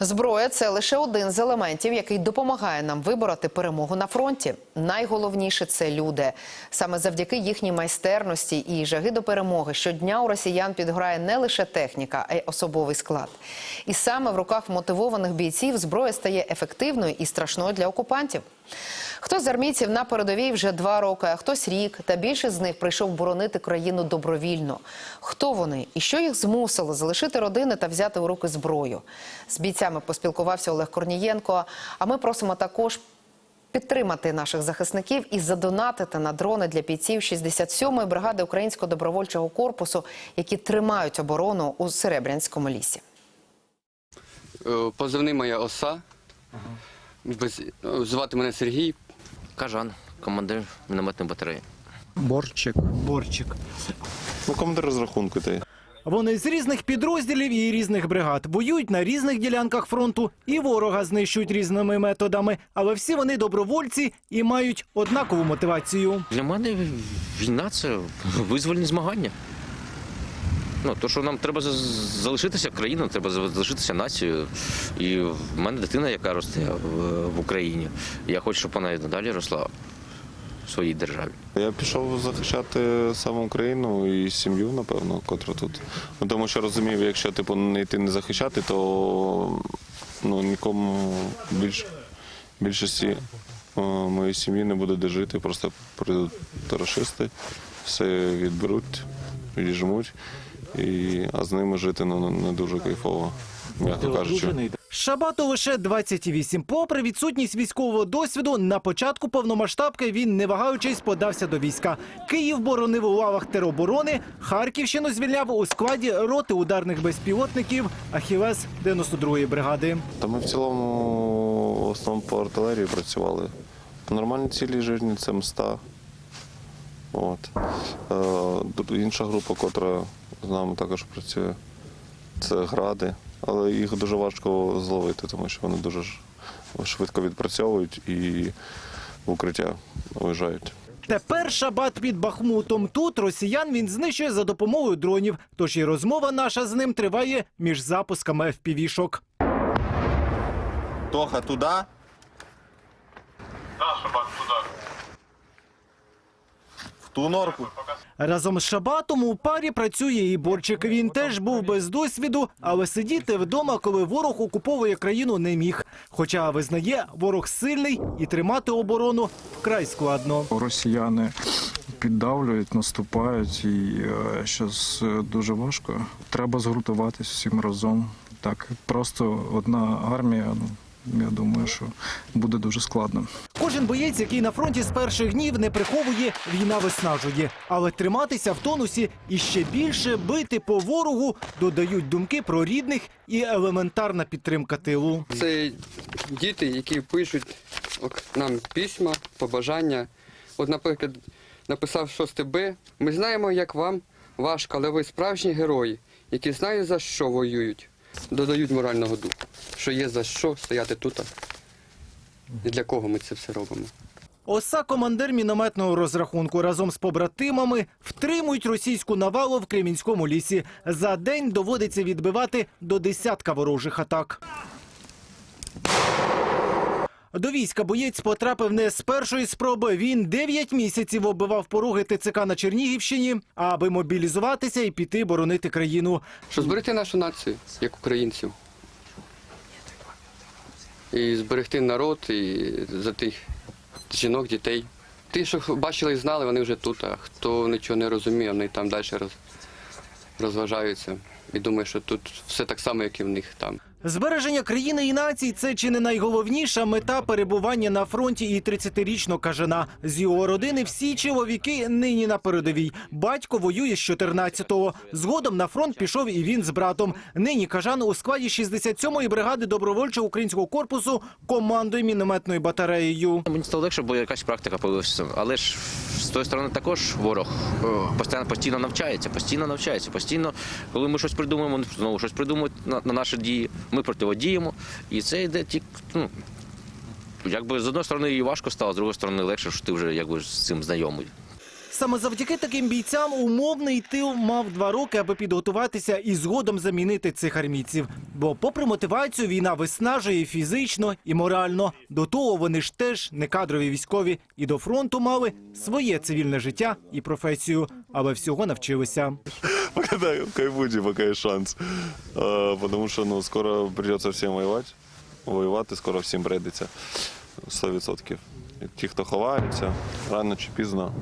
Зброя це лише один з елементів, який допомагає нам вибороти перемогу на фронті. Найголовніше це люди. Саме завдяки їхній майстерності і жаги до перемоги щодня у росіян підграє не лише техніка, а й особовий склад. І саме в руках мотивованих бійців зброя стає ефективною і страшною для окупантів. Хто з армійців на передовій вже два роки, а хтось рік, та більшість з них прийшов боронити країну добровільно. Хто вони і що їх змусило залишити родини та взяти у руки зброю? З бійцями поспілкувався Олег Корнієнко. А ми просимо також підтримати наших захисників і задонатити на дрони для бійців 67-ї бригади Українського добровольчого корпусу, які тримають оборону у Серебрянському лісі. Е, Позивний моя оса. Е, Звати мене Сергій. Кажан, командир мінометної батареї. Борчик. Борчик. Ну, командир розрахунку ти. Вони з різних підрозділів і різних бригад воюють на різних ділянках фронту і ворога знищують різними методами. Але всі вони добровольці і мають однакову мотивацію. Для мене війна це визвольні змагання. Ну, то, що нам треба залишитися країною, треба залишитися нацією. І в мене дитина, яка росте в, Україні. Я хочу, щоб вона і надалі росла в своїй державі. Я пішов захищати саме Україну і сім'ю, напевно, котра тут. Ну, тому що розумів, якщо типу не йти не захищати, то ну, нікому більш, більшості е, моєї сім'ї не буде де жити. Просто прийдуть терористи, все відберуть, віджмуть, і, а з ними жити ну, не дуже кайфово, м'яко кажучи. Шабату лише 28. Попри відсутність військового досвіду, на початку повномасштабки він, не вагаючись, подався до війська. Київ боронив у лавах тероборони, Харківщину звільняв у складі роти ударних безпілотників Ахілес 92-ї бригади. Та ми в цілому в основному по артилерії працювали. Нормальні цілі жирні це мста. От. Е, інша група, котра з нами також працює, це гради. Але їх дуже важко зловити, тому що вони дуже швидко відпрацьовують і в укриття виїжджають. Тепер шабат під Бахмутом. Тут росіян він знищує за допомогою дронів. Тож і розмова наша з ним триває між запусками FPV-шок. Тоха туди. В ту норку. Разом з Шабатом у парі працює і Борчик. Він теж був без досвіду, але сидіти вдома, коли ворог окуповує країну, не міг. Хоча визнає, ворог сильний і тримати оборону вкрай складно. Росіяни піддавлюють, наступають, і зараз дуже важко. Треба згуртуватись всім разом. Так, просто одна армія. Я думаю, що буде дуже складно. Кожен боєць, який на фронті з перших днів не приховує, війна виснажує. Але триматися в тонусі і ще більше бити по ворогу додають думки про рідних і елементарна підтримка тилу. Це діти, які пишуть нам письма, побажання. От, наприклад, написав 6 Б. Ми знаємо, як вам важко, але ви справжні герої, які знають за що воюють. Додають морального духу, що є за що стояти тут. І для кого ми це все робимо. Оса, командир мінометного розрахунку, разом з побратимами втримують російську навалу в Кремінському лісі. За день доводиться відбивати до десятка ворожих атак. До війська боєць потрапив не з першої спроби. Він 9 місяців оббивав пороги ТЦК на Чернігівщині, аби мобілізуватися і піти боронити країну. Щоб зберегти нашу націю, як українців. І зберегти народ і за тих жінок, дітей. Ті, що бачили і знали, вони вже тут, а хто нічого не розуміє, вони там далі роз, розважаються. І думаю, що тут все так само, як і в них там. Збереження країни і націй це чи не найголовніша мета перебування на фронті і 30-річного кажана. З його родини всі чоловіки нині на передовій. Батько воює з 14-го. Згодом на фронт пішов і він з братом. Нині кажан у складі 67-ї бригади добровольчого українського корпусу командує мінометною батареєю. Мені стало легше, бо якась практика появилася. Але ж з тої сторони також ворог е, постійно, постійно навчається, постійно навчається. Постійно, коли ми щось придумаємо, знову щось придумують на, на наші дії. Ми протидіємо. І це йде тільки, ну, якби з одної сторони і важко стало, з іншої сторони легше, що ти вже якби з цим знайомий. Саме завдяки таким бійцям умовний тил мав два роки, аби підготуватися і згодом замінити цих армійців. Бо, попри мотивацію, війна виснажує фізично і морально. До того вони ж теж не кадрові військові і до фронту мали своє цивільне життя і професію, але всього навчилися. Пока да, кайфуйте, пока шанс. А, потому что, ну, скоро придется всем воевать. Воювати скоро всім прийдеться. 100%. Ті, хто ховаються, рано чи пізно.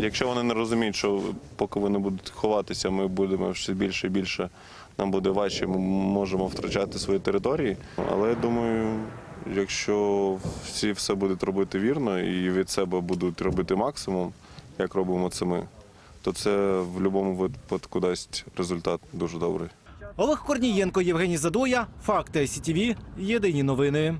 Якщо вони не розуміють, що поки вони будуть ховатися, ми будемо все більше і більше, нам буде важче, ми можемо втрачати свої території. Але я думаю, якщо всі все будуть робити вірно і від себе будуть робити максимум, як робимо це ми, то це в будь-якому випадку дасть результат дуже добрий. Олег Корнієнко, Євгеній Задоя, Факти СІТВ, Єдині новини.